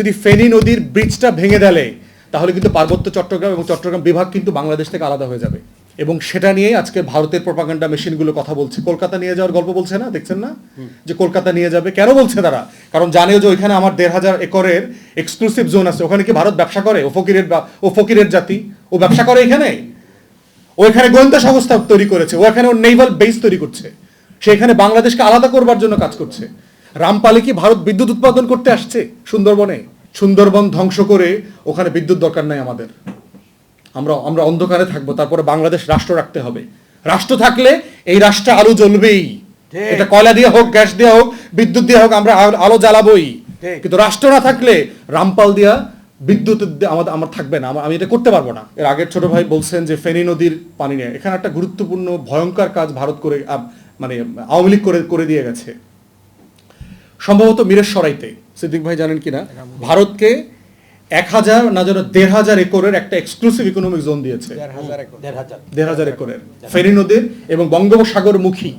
যদি ফেনী নদীর ব্রিজটা ভেঙে দেলে তাহলে কিন্তু পার্বত্য চট্টগ্রাম এবং চট্টগ্রাম বিভাগ কিন্তু বাংলাদেশ থেকে আলাদা হয়ে যাবে। এবং সেটা নিয়েই আজকে ভারতের প্রপাগান্ডা মেশিনগুলো কথা বলছে। কলকাতা নিয়ে যাওয়ার গল্প বলছে না? দেখছেন না? যে কলকাতা নিয়ে যাবে। কেন বলছে তারা? কারণ জানেও যে ওইখানে আমার দেড় হাজার একরের এক্সক্লুসিভ জোন আছে। ওখানে কি ভারত ব্যবসা করে? ও ফকিরের ও ফকিরের জাতি। ও ব্যবসা করে এখানে? ও এখানে গোয়েন্দা সংস্থা তৈরি করেছে। ও এখানে ওর নেইভাল বেস তৈরি করছে। সে এখানে বাংলাদেশকে আলাদা করবার জন্য কাজ করছে। রামপালে কি ভারত বিদ্যুৎ উৎপাদন করতে আসছে সুন্দরবনে? সুন্দরবন ধ্বংস করে ওখানে বিদ্যুৎ দরকার নাই আমাদের। আমরা আমরা অন্ধকারে থাকব তারপরে বাংলাদেশ রাষ্ট্র রাখতে হবে। রাষ্ট্র থাকলে এই রাষ্ট্রে আলো জ্বলবেই। এটা কয়লা দিয়ে হোক গ্যাস দিয়ে হোক বিদ্যুৎ দিয়ে হোক আমরা আলো- জ্বালাবোই। কিন্তু রাষ্ট্র না থাকলে রামপাল দিয়া বিদ্যুৎ আমাদের আমার থাকবে না। আমি এটা করতে পারব না। এর আগের ছোট ভাই বলছেন যে ফেনী নদীর পানি নিয়ে। এখানে একটা গুরুত্বপূর্ণ ভয়ঙ্কর কাজ ভারত করে মানে আওয়ামী লীগ করে করে দিয়ে গেছে। সম্ভবত মিরের সরাইতে। সিদ্দিক ভাই জানেন কিনা? ভারতকে এক হাজার না যেন দেড় হাজার একরের একটা এক্সক্লুসিভ ইকোনমিক জোন দিয়েছে। দেড় হাজার একরের। ফেনী নদীর এবং বঙ্গোপসাগর মুখী।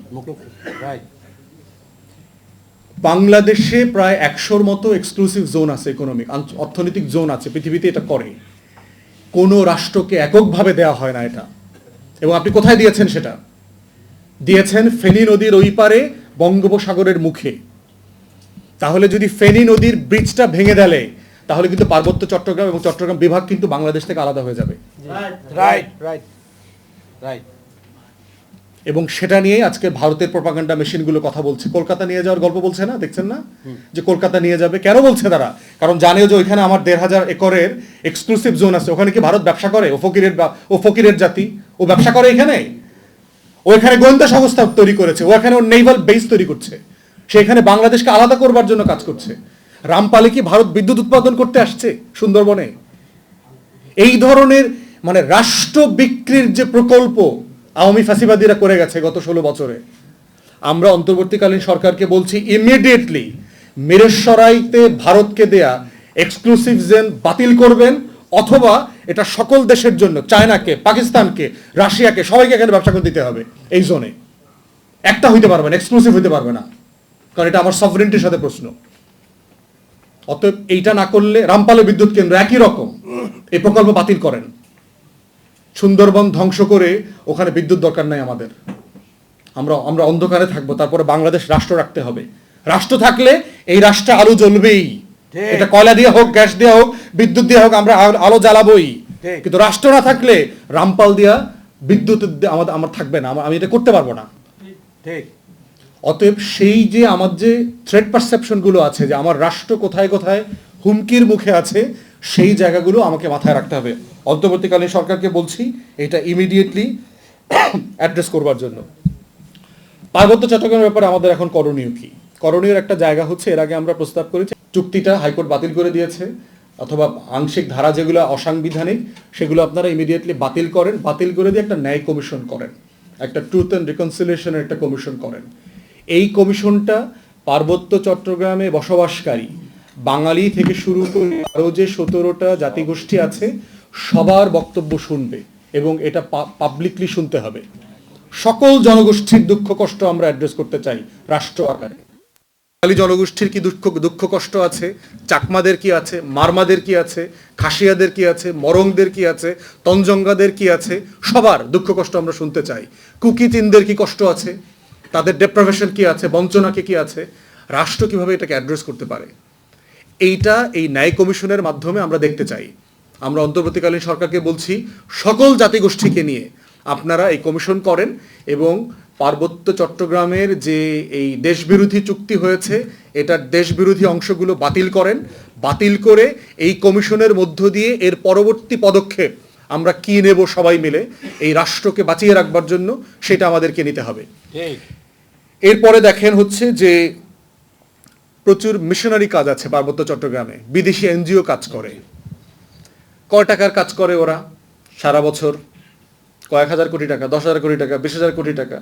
বাংলাদেশে প্রায় একশোর মতো এক্সক্লুসিভ জোন আছে ইকোনমিক অর্থনৈতিক জোন আছে। পৃথিবীতে এটা করে। কোনো রাষ্ট্রকে এককভাবে দেওয়া হয় না এটা। এবং আপনি কোথায় দিয়েছেন সেটা? দিয়েছেন ফেনী নদীর ওই পারে বঙ্গোপসাগরের মুখে। তাহলে যদি ফেনী নদীর ব্রিজটা ভেঙে দেলে তাহলে কিন্তু পার্বত্য চট্টগ্রাম এবং চট্টগ্রাম বিভাগ কিন্তু বাংলাদেশ থেকে আলাদা হয়ে যাবে। রাইট রাইট রাইট এবং সেটা নিয়েই আজকে ভারতের প্রপাগান্ডা মেশিনগুলো কথা বলছে। কলকাতা নিয়ে যাওয়ার গল্প বলছে না? দেখছেন না? যে কলকাতা নিয়ে যাবে। কেন বলছে তারা? কারণ জানেও যে ওইখানে আমার দেড় হাজার একরের এক্সক্লুসিভ জোন আছে। ওখানে কি ভারত ব্যবসা করে? ও ফকিরের বা- ও ফকিরের জাতি। ও ব্যবসা করে এখানে? ও এখানে গোয়েন্দা সংস্থা তৈরি করেছে। ও এখানে ওর নেইভাল বেস তৈরি করছে। সে এখানে বাংলাদেশকে আলাদা করবার জন্য কাজ করছে। রামপালে কি ভারত বিদ্যুৎ উৎপাদন করতে আসছে সুন্দরবনে? এই ধরনের মানে রাষ্ট্র বিক্রির যে প্রকল্প আওয়ামী ফাঁসিবাদীরা করে গেছে গত ষোলো বছরে, আমরা অন্তর্বর্তীকালীন সরকারকে বলছি ইমিডিয়েটলি মিরেশ্বরাইতে ভারতকে দেয়া এক্সক্লুসিভ জেন বাতিল করবেন, অথবা এটা সকল দেশের জন্য, চায়নাকে, পাকিস্তানকে, রাশিয়াকে, সবাইকে এখানে ব্যবসা করে দিতে হবে এই জোনে একটা হইতে পারবে না এক্সক্লুসিভ হইতে পারবে না। কারণ এটা আমার সফরেন্টির সাথে প্রশ্ন। অতএব এইটা না করলে রামপালে বিদ্যুৎ কেন্দ্র একই রকম। এই প্রকল্প বাতিল করেন। সুন্দরবন ধ্বংস করে ওখানে বিদ্যুৎ দরকার নাই আমাদের। আমরা আমরা অন্ধকারে থাকব তারপরে বাংলাদেশ রাষ্ট্র রাখতে হবে। রাষ্ট্র থাকলে এই রাষ্ট্রে আলো জ্বলবেই। এটা কয়লা দিয়ে হোক গ্যাস দিয়ে হোক বিদ্যুৎ দিয়ে হোক আমরা আলো- জ্বালাবোই। কিন্তু রাষ্ট্র না থাকলে রামপাল দিয়া বিদ্যুৎ দিয়ে আমাদের আমার থাকবে না। আমি এটা করতে পারব না। ঠিক। অতএব সেই যে আমার যে থ্রেড পারসেপশনগুলো আছে, যে আমার রাষ্ট্র কোথায় কোথায় হুমকির মুখে আছে, সেই জায়গাগুলো আমাকে মাথায় রাখতে হবে। অন্তর্বর্তীকালীন সরকারকে বলছি, এটা ইমিডিয়েটলি অ্যাড্রেস করবার জন্য। পার্বত্য চট্টগ্রামের ব্যাপারে আমাদের এখন করণীয় কি? করণীয় একটা জায়গা হচ্ছে, এর আগে আমরা প্রস্তাব করেছি, চুক্তিটা হাইকোর্ট বাতিল করে দিয়েছে, অথবা আংশিক ধারা যেগুলো অসাংবিধানিক, সেগুলো আপনারা ইমিডিয়েটলি বাতিল করেন। বাতিল করে দিয়ে একটা ন্যায় কমিশন করেন। একটা ট্রুথ অ্যান্ড রিকনসিলিয়েশনের একটা কমিশন করেন। এই কমিশনটা পার্বত্য চট্টগ্রামে বসবাসকারী। বাঙালি থেকে শুরু করে আরও যে সতেরোটা জাতিগোষ্ঠী আছে, সবার বক্তব্য শুনবে এবং এটা পাবলিকলি শুনতে হবে। সকল জনগোষ্ঠীর দুঃখ কষ্ট আমরা অ্যাড্রেস করতে চাই রাষ্ট্র আকারে। বাঙালি জনগোষ্ঠীর কি দুঃখ দুঃখ কষ্ট আছে? চাকমাদের কি আছে? মারমাদের কি আছে? খাসিয়াদের কি আছে? মরংদের কি আছে? তঞ্জঙ্গাদের কি আছে? সবার দুঃখ কষ্ট আমরা শুনতে চাই। কুকি চিনদের কি কষ্ট আছে? তাদের ডেপ্রাভেশন কি আছে বঞ্চনাকে কি আছে, রাষ্ট্র কীভাবে এটাকে অ্যাড্রেস করতে পারে? এইটা এই ন্যায় কমিশনের মাধ্যমে আমরা দেখতে চাই। আমরা অন্তর্বর্তীকালীন সরকারকে বলছি, সকল জাতিগোষ্ঠীকে নিয়ে আপনারা এই কমিশন করেন এবং পার্বত্য চট্টগ্রামের যে এই দেশবিরোধী চুক্তি হয়েছে, এটার দেশবিরোধী অংশগুলো বাতিল করেন। বাতিল করে এই কমিশনের মধ্য দিয়ে এর পরবর্তী পদক্ষেপ আমরা কি নেব সবাই মিলে, এই রাষ্ট্রকে বাঁচিয়ে রাখবার জন্য সেটা আমাদেরকে নিতে হবে। এরপরে দেখেন হচ্ছে যে প্রচুর মিশনারি কাজ আছে পার্বত্য চট্টগ্রামে। বিদেশি এনজিও কাজ করে। কয় টাকার কাজ করে ওরা? সারা বছর। কয়েক হাজার কোটি টাকা, দশ হাজার কোটি টাকা, বিশ হাজার কোটি টাকা।